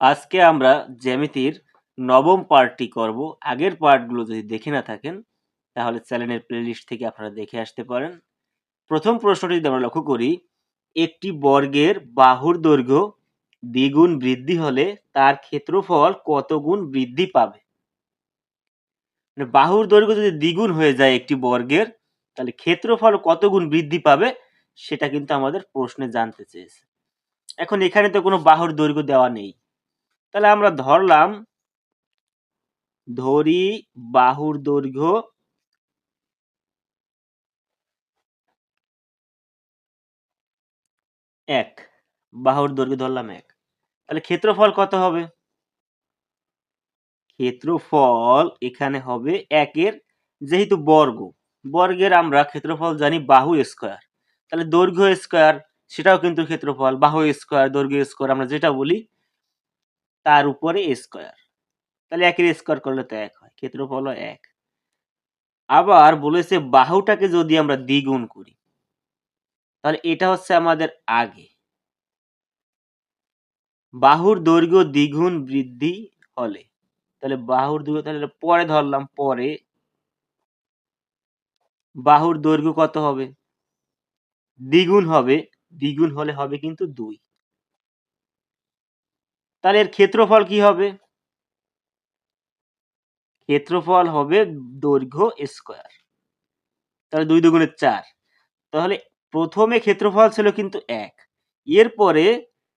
আজকে আমরা জ্যামিতির নবম পার্টটি করব। আগের পার্টগুলো যদি দেখে না থাকেন, তাহলে চ্যানেলের প্লেলিস্ট থেকে আপনারা দেখে আসতে পারেন। প্রথম প্রশ্নটি যদি আমরা লক্ষ্য করি, একটি বর্গের বাহুর দৈর্ঘ্য দ্বিগুণ বৃদ্ধি হলে তার ক্ষেত্রফল কত গুণ বৃদ্ধি পাবে? মানে বাহুর দৈর্ঘ্য যদি দ্বিগুণ হয়ে যায় একটি বর্গের, তাহলে ক্ষেত্রফল কত গুণ বৃদ্ধি পাবে সেটা কিন্তু আমাদের প্রশ্নে জানতে চেয়েছে। এখন এখানে তো কোনো বাহুর দৈর্ঘ্য দেওয়া নেই। তাহলে আমরা ধরলাম, ধরি বাহুর দৈর্ঘ্য এক, বাহুর দৈর্ঘ্য ধরলাম এক। তাহলে ক্ষেত্রফল কত হবে? ক্ষেত্রফল এখানে হবে একের, যেহেতু বর্গ, বর্গের আমরা ক্ষেত্রফল জানি বাহু স্কোয়ার। তাহলে দৈর্ঘ্য স্কোয়ার, সেটাও কিন্তু ক্ষেত্রফল, বাহু স্কোয়ার, দৈর্ঘ্য স্কোয়ার আমরা যেটা বলি তার উপরে স্কোয়ার তাহলে একের স্কোয়ার করলে তো এক হয়, ক্ষেত্রফল এক। আবার বলেছে বাহুটাকে যদি আমরা দ্বিগুণ করি, তাহলে এটা হচ্ছে আমাদের আগে। বাহুর দৈর্ঘ্য দ্বিগুণ বৃদ্ধি হলে, তাহলে বাহুর দৈর্ঘ্য, তাহলে পরে ধরলাম, পরে বাহুর দৈর্ঘ্য কত হবে? দ্বিগুণ হবে, দ্বিগুণ হলে হবে কিন্তু দুই। তাহলে এর ক্ষেত্রফল কি হবে? ক্ষেত্রফল হবে দৈর্ঘ্য স্কোয়ার। তাহলে দুই দুগুণে চার। তাহলে প্রথমে ক্ষেত্রফল ছিল কিন্তু এক। এরপরে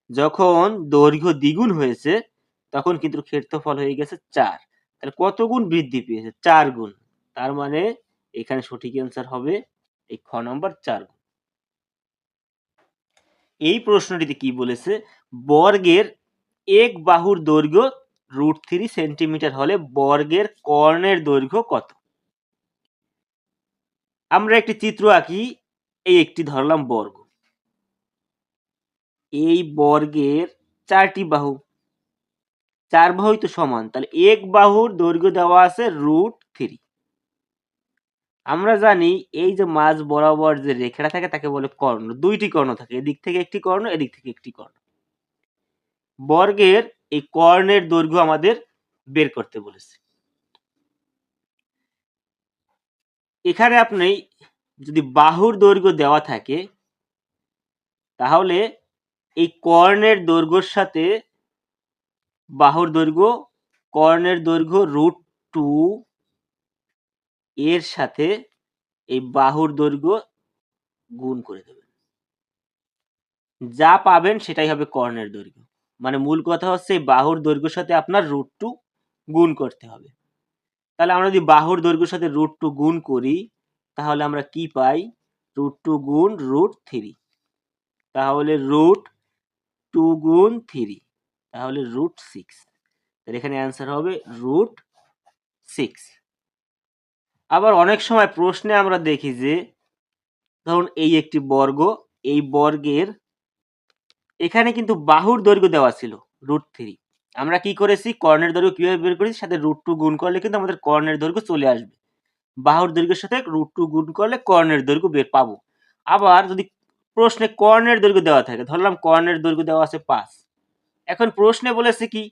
যখন দৈর্ঘ্য দ্বিগুণ হয়েছে, তখন কিন্তু ক্ষেত্রফল হয়ে গেছে চার। তাহলে কত গুণ বৃদ্ধি পেয়েছে? চার গুণ। তার মানে এখানে সঠিক অ্যান্সার হবে এই খ নম্বর চার গুণ। এই প্রশ্নটিতে কি বলেছে? বর্গের এক বাহুর দৈর্ঘ্য রুট থ্রি সেন্টিমিটার হলে বর্গের কর্ণের দৈর্ঘ্য কত? আমরা একটি চিত্র আঁকি, এই একটি ধরলাম বর্গ। এই বর্গের চারটি বাহু, চার বাহুই তো সমান, তাহলে এক বাহুর দৈর্ঘ্য দেওয়া আছে রুট থ্রি আমরা জানি এই যে মাঝ বরাবর যে রেখাটা থাকে, তাকে বলে কর্ণ, দুইটি কর্ণ থাকে, এদিক থেকে একটি কর্ণ, এদিক থেকে একটি কর্ণ। বর্গের এই কর্ণের দৈর্ঘ্য আমাদের বের করতে বলেছে। এখানে আপনি যদি বাহুর দৈর্ঘ্য দেওয়া থাকে, তাহলে এই কর্ণের দৈর্ঘ্যর সাথে বাহুর দৈর্ঘ্য, কর্ণের দৈর্ঘ্য রুট টু এর সাথে এই বাহুর দৈর্ঘ্য গুণ করে দেবেন। যা পাবেন সেটাই হবে কর্ণের দৈর্ঘ্য। মানে মূল কথা হচ্ছে বাহুর দৈর্ঘ্যের সাথে আপনার রুট টু গুণ করতে হবে। তাহলে আমরা যদি বাহুর দৈর্ঘ্যের সাথে রুট টু গুণ করি, তাহলে আমরা কি পাই? রুট টু গুণ রুট থ্রি তাহলে রুট টু গুণ থ্রি তাহলে রুট সিক্স তাহলে এখানে অ্যান্সার হবে রুট সিক্স আবার অনেক সময় প্রশ্নে আমরা দেখি যে, ধরুন এই একটি বর্গ, এই বর্গের এখানে কিন্তু বাহুর দৈর্ঘ্য দেওয়া ছিল রুট থ্রি আমরা কি করেছি? কর্ণের দৈর্ঘ্য কীভাবে বের করেছি? সাথে রুট টু গুণ করলে কিন্তু আমাদের কর্ণের দৈর্ঘ্য চলে আসবে। বাহুর দৈর্ঘ্যের সাথে রুট টু গুণ করলে কর্ণের দৈর্ঘ্য বের পাবো। আবার যদি প্রশ্নে কর্ণের দৈর্ঘ্য দেওয়া থাকে, ধরলাম কর্ণের দৈর্ঘ্য দেওয়া আছে পাঁচ। এখন প্রশ্নে বলেছে কি?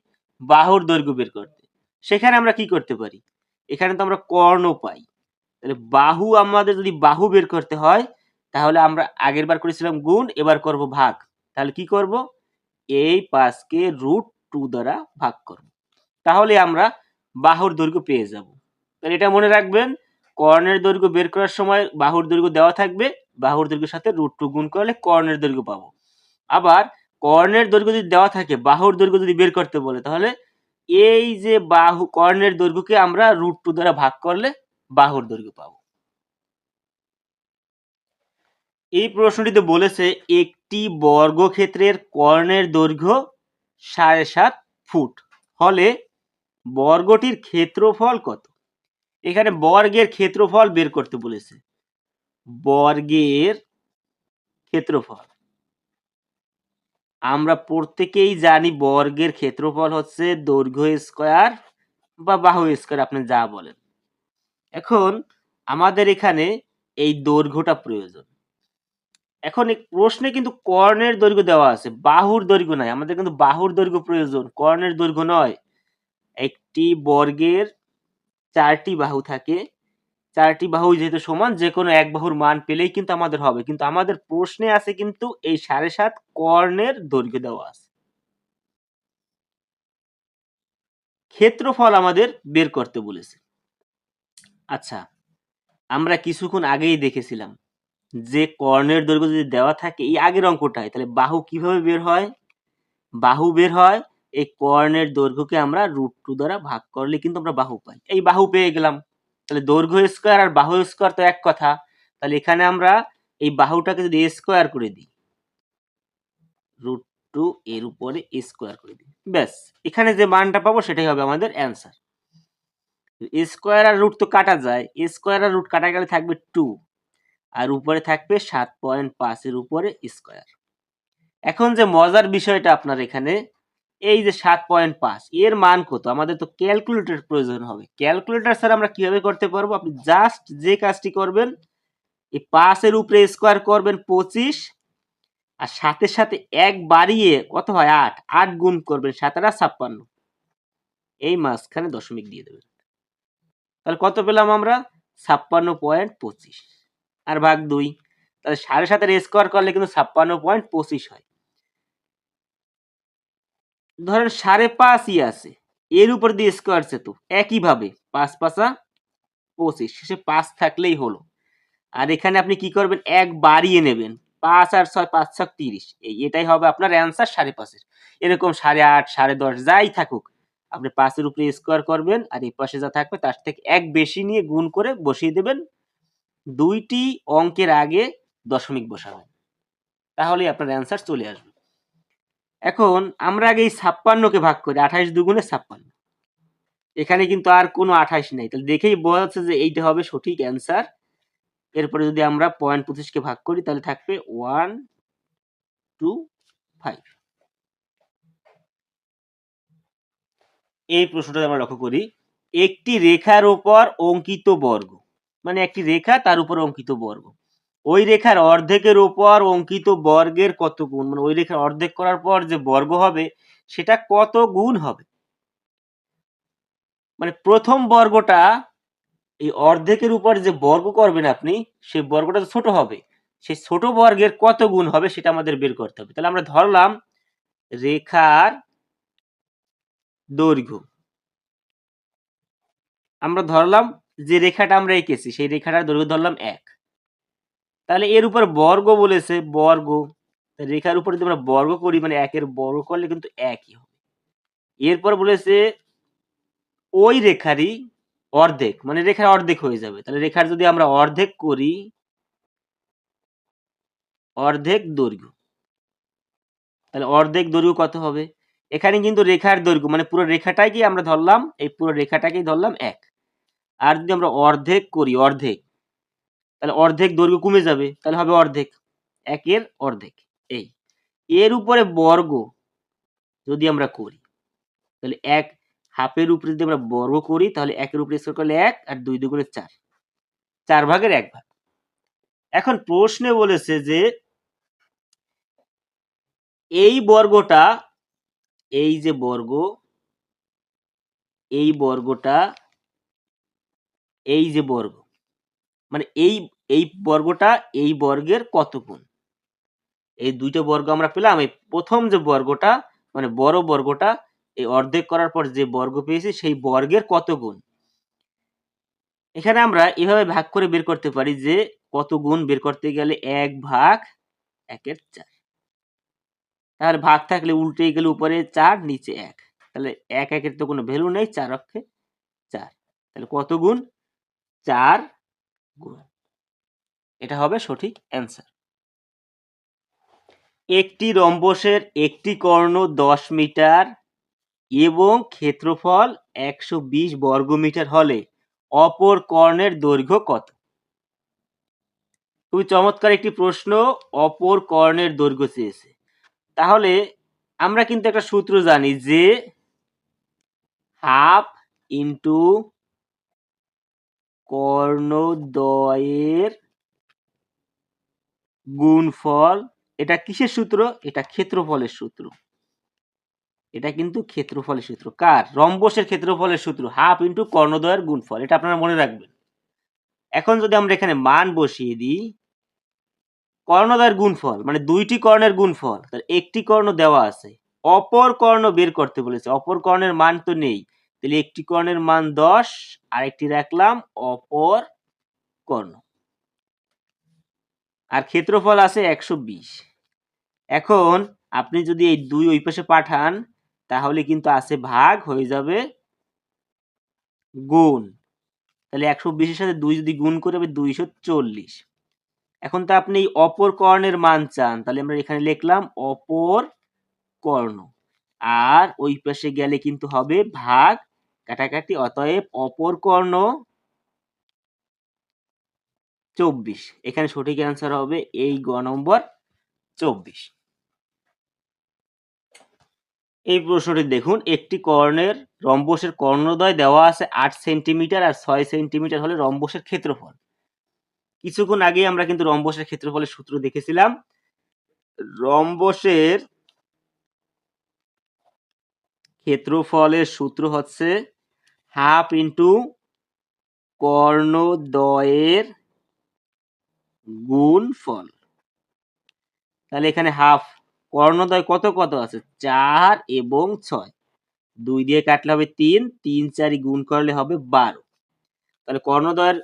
বাহুর দৈর্ঘ্য বের করতে। সেখানে আমরা কি করতে পারি? এখানে তো আমরা কর্ণ পাই। তাহলে বাহু আমাদের যদি বাহু বের করতে হয়, তাহলে আমরা আগের বার করেছিলাম গুণ, এবার করব ভাগ। তাহলে কি করব? এই পাঁচকে রুট টু দ্বারা ভাগ করব। তাহলে আমরা বাহুর দৈর্ঘ্য পেয়ে যাব। তাহলে এটা মনে রাখবেন, কর্ণের দৈর্ঘ্য বের করার সময় বাহুর দৈর্ঘ্য দেওয়া থাকবে, বাহুর দৈর্ঘ্যের সাথে রুট টু গুণ করলে কর্ণের দৈর্ঘ্য পাবো। আবার কর্ণের দৈর্ঘ্য যদি দেওয়া থাকে, বাহুর দৈর্ঘ্য যদি বের করতে বলে, তাহলে এই যে বাহু, কর্ণের দৈর্ঘ্যকে আমরা রুট টু দ্বারা ভাগ করলে বাহুর দৈর্ঘ্য পাবো। এই প্রশ্নটিতে বলেছে একটি বর্গক্ষেত্রের কর্ণের দৈর্ঘ্য সাড়ে সাত ফুট। হলে বর্গটির ক্ষেত্রফল কত? এখানে বর্গের ক্ষেত্রফল বের করতে বলেছে। বর্গের ক্ষেত্রফল। আমরা প্রত্যেকেই জানি বর্গের ক্ষেত্রফল হচ্ছে দৈর্ঘ্য স্কোয়ার বা বাহু স্কোয়ার, আপনি যা বলেন। এখন আমাদের এখানে এই দৈর্ঘ্যটা প্রয়োজন। এখন এই প্রশ্নে কিন্তু কর্ণের দৈর্ঘ্য দেওয়া আছে, বাহুর দৈর্ঘ্য নাই, আমাদের কিন্তু বাহুর দৈর্ঘ্য প্রয়োজন, কর্ণের দৈর্ঘ্য নয়। একটি বর্গের চারটি বাহু থাকে, চারটি বাহু যেহেতু সমান যে কোনো এক বাহুর মান পেলেই কিন্তু আমাদের হবে, কিন্তু আমাদের প্রশ্নে আছে কিন্তু এই সাড়ে সাত কর্ণের দৈর্ঘ্য দেওয়া আছে। ক্ষেত্রফল আমাদের বের করতে বলেছে। আচ্ছা আমরা কিছুক্ষণ আগেই দেখেছিলাম যে কর্ণের দৈর্ঘ্য যদি দেওয়া থাকে, এই আগের অঙ্কটায়, তাহলে বাহু কীভাবে বের হয়? বাহু বের হয়, এই কর্ণের দৈর্ঘ্যকে আমরা রুট টু দ্বারা ভাগ করলে কিন্তু আমরা বাহু পাই। এই বাহু পেয়ে গেলাম। তাহলে দৈর্ঘ্য স্কোয়ার আর বাহু স্কোয়ার তো এক কথা। তাহলে এখানে আমরা এই বাহুটাকে যদি স্কোয়ার করে দিই রুট টু এর উপরে স্কোয়ার করে দিই। ব্যাস, এখানে যে মানটা পাবো সেটাই হবে আমাদের অ্যান্সার স্কোয়ার আর রুট তো কাটা যায় স্কোয়ার আর রুট কাটা গেলে থাকবে টু আর উপরে থাকবে সাত পয়েন্ট পাঁচের উপরে স্কোয়ার। এখন যে মজার বিষয়টা আপনার এখানে, এই যে সাত পয়েন্ট পাঁচ, এর মান কত? আমাদের তো ক্যালকুলেটর প্রয়োজন হবে। ক্যালকুলেটর স্যার আমরা কীভাবে করতে পারব? আপনি জাস্ট যে কাজটি করবেন, এই পাঁচের উপরে স্কোয়ার করবেন পঁচিশ, আর সাথে সাথে এক বাড়িয়ে কত হয়? আট আট গুণ করবেন সাতেরা ছাপ্পান্ন। এই মাঝখানে দশমিক দিয়ে দেবেন। তাহলে কত পেলাম আমরা? ছাপ্পান্ন পয়েন্ট পঁচিশ। আর ভাগ দুই। তাহলে সাড়ে সাতের স্কোয়ার করলে কিন্তু ছাপ্পান্ন পয়েন্ট পঁচিশ হয়। ধরেন সাড়ে পাঁচই আছে। এর উপর দিয়ে স্কোয়ার তো একইভাবে পাঁচ পাঁচা পঁচিশ। শেষে পাঁচ থাকলেই হলো। আর এখানে আপনি কি করবেন? এক বাড়িয়ে নেবেন। পাঁচ আর ছয়, পাঁচ ছক তিরিশ। এই এটাই হবে আপনার অ্যান্সার সাড়ে পাঁচের। এরকম সাড়ে আট, সাড়ে দশ, যাই থাকুক। আপনি পাঁচের উপরে স্কোয়ার করবেন আর এই পাশে যা থাকবে তার থেকে এক বেশি নিয়ে গুণ করে বসিয়ে দেবেন। দুইটি অঙ্কের আগে দশমিক বসাবেন তাহলেই আপনার অ্যান্সার চলে আসবে। এখন আমরা আগে এই ছাপ্পান্নকে ভাগ করি আঠাইশ দুগুণে ছাপ্পান্ন। এখানে কিন্তু আর কোনো আঠাইশ নেই। তাহলে দেখেই বোঝা যাচ্ছে যে এইটা হবে সঠিক অ্যান্সার এরপরে যদি আমরা পয়েন্ট পঁচিশকে ভাগ করি, তাহলে থাকবে ওয়ান টু ফাইভ এই প্রশ্নটা আমরা লক্ষ্য করি, একটি রেখার উপর অঙ্কিত বর্গ। মানে একটি রেখা, তার উপর অঙ্কিত বর্গ। ওই রেখার অর্ধেকের উপর অঙ্কিত বর্গের কত গুণ? মানে ওই রেখার অর্ধেক করার পর যে বর্গ হবে, সেটা কত গুণ হবে? মানে প্রথম বর্গটা, এই অর্ধেকের উপর যে বর্গ করবেন আপনি সেই বর্গটা তো ছোট হবে। সেই ছোট বর্গের কত গুণ হবে, সেটা আমাদের বের করতে হবে। তাহলে আমরা ধরলাম রেখার দৈর্ঘ্য। আমরা ধরলাম যে রেখাটা আমরা এঁকেছি, সেই রেখাটার দৈর্ঘ্য ধরলাম এক। তাহলে এর উপর বর্গ বলেছে, বর্গ। রেখার উপর যদি আমরা বর্গ করি মানে একের বর্গ করলে কিন্তু একই হবে। এরপর বলেছে, ওই রেখারই অর্ধেক মানে রেখার অর্ধেক হয়ে যাবে। তাহলে রেখার যদি আমরা অর্ধেক করি, অর্ধেক দৈর্ঘ্য। তাহলে অর্ধেক দৈর্ঘ্য কত হবে? এখানে কিন্তু রেখার দৈর্ঘ্য মানে পুরো রেখাটাকে আমরা ধরলাম, এই পুরো রেখাটাকেই ধরলাম এক। আর যদি আমরা অর্ধেক করি, অর্ধেক, তাহলে অর্ধেক দৈর্ঘ্য কমে যাবে, তাহলে হবে অর্ধেক। একের অর্ধেক, এই। এর উপরে বর্গ যদি আমরা করি, তাহলে এক হাফের উপরে যদি আমরা বর্গ করি, তাহলে একের উপরে স্কোয়ার করলে এক আর দুই দুগুণে চার। চার ভাগের এক ভাগ। এখন প্রশ্নে বলেছে যে এই বর্গটা, এই যে বর্গ, এই বর্গটা এই যে বর্গ মানে এই এই বর্গটা এই বর্গের কত গুণ? এই দুইটা বর্গ আমরা পেলাম, এই প্রথম যে বর্গটা মানে বড় বর্গটা, এই অর্ধেক করার পর যে বর্গ পেয়েছি সেই বর্গের কত গুণ? এখানে আমরা এভাবে ভাগ করে বের করতে পারি যে কত গুণ বের করতে গেলে এক ভাগ একের চার। তাহলে ভাগ থাকলে উল্টে গেলে উপরে চার, নিচে এক। তাহলে এক একের তো কোনো ভ্যালু নেই, চার অক্ষে চার। তাহলে কত গুণ? চার গুণ। এটা হবে সঠিক অ্যান্সার। একটি রম্বসের একটি কর্ণ দশ মিটার এবং ক্ষেত্রফল একশো বিশ বর্গমিটার হলে অপর কর্ণের দৈর্ঘ্য কত? খুবই চমৎকার একটি প্রশ্ন, অপর কর্ণের দৈর্ঘ্য চেয়েছে। তাহলে আমরা কিন্তু একটা সূত্র জানি যে হাফ ইন্টু কর্ণদ্বয়ের গুণফল। এটা কিসের সূত্র? এটা ক্ষেত্রফলের সূত্র। এটা কিন্তু ক্ষেত্রফলের সূত্র। কার? রম্বসের ক্ষেত্রফলের সূত্র। হাফ ইন্টু কর্ণদ্বয়ের গুণফল। এটা আপনারা মনে রাখবেন। এখন যদি আমরা এখানে মান বসিয়ে দিই, কর্ণদ্বয়ের গুণফল মানে দুইটি কর্ণের গুণফল, তাহলে একটি কর্ণ দেওয়া আছে। অপর কর্ণ বের করতে বলেছে। অপর কর্ণের মান তো নেই। তাহলে একটি কর্ণের মান দশ আর একটি রাখলাম অপর কর্ণ। আর ক্ষেত্রফল আছে একশো বিশ। এখন আপনি যদি এই দুই ওই পাশে পাঠান, তাহলে কিন্তু আছে ভাগ, হয়ে যাবে গুণ। তাহলে একশো বিশের সাথে দুই যদি গুণ করে হবে, দুইশো চল্লিশ। এখন তো আপনি অপর কর্ণের মান চান, তাহলে আমরা এখানে লিখলাম অপর কর্ণ। আর ওই পাশে গেলে কিন্তু হবে ভাগ কাটাকাটি, অতএব অপর কর্ণ চব্বিশ। এখানে সঠিক অ্যান্সার হবে এই গ নম্বর চব্বিশ। এই প্রশ্নটি দেখুন, একটি কর্ণের রম্বসের কর্ণদ্বয় দেওয়া আছে আট সেন্টিমিটার আর ছয় সেন্টিমিটার হলে রম্বসের ক্ষেত্রফল। কিছুক্ষণ আগে আমরা কিন্তু রম্বসের ক্ষেত্রফলের সূত্র দেখেছিলাম। রম্বসের ক্ষেত্রফলের সূত্র হচ্ছে হাফ ইন্টু কর্ণদ্বয়ের গুণফল। তাহলে এখানে হাফ, কর্ণদ্বয় কত কত আছে? চার এবং ছয়। দুই দিয়ে কাটলে হবে তিন তিন চারি গুণ করলে হবে বারো। তাহলে কর্ণদ্বয়ের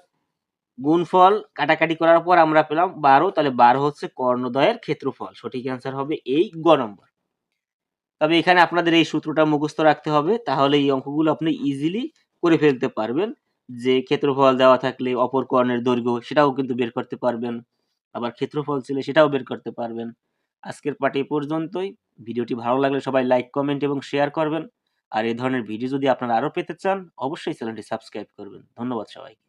গুণফল কাটাকাটি করার পর আমরা পেলাম বারো, তাহলে বারো হচ্ছে কর্ণদ্বয়ের ক্ষেত্রফল। সঠিক অ্যান্সার হবে এই গ নম্বর। তবে এখানে আপনাদের এই সূত্রটা মুখস্থ রাখতে হবে, তাহলে এই অঙ্কগুলো আপনি ইজিলি করে ফেলতে পারবেন। যে ক্ষেত্রফল দেওয়া থাকলে অপর কর্ণের দৈর্ঘ্য সেটাও কিন্তু বের করতে পারবেন, আবার ক্ষেত্রফল ছিল সেটাও বের করতে পারবেন। আজকের পাঠ এই পর্যন্তই। ভিডিওটি ভালো লাগলে সবাই লাইক কমেন্ট এবং শেয়ার করবেন। আর এই ধরনের ভিডিও যদি আপনারা আরও পেতে চান, অবশ্যই চ্যানেলটি সাবস্ক্রাইব করবেন। ধন্যবাদ সবাইকে।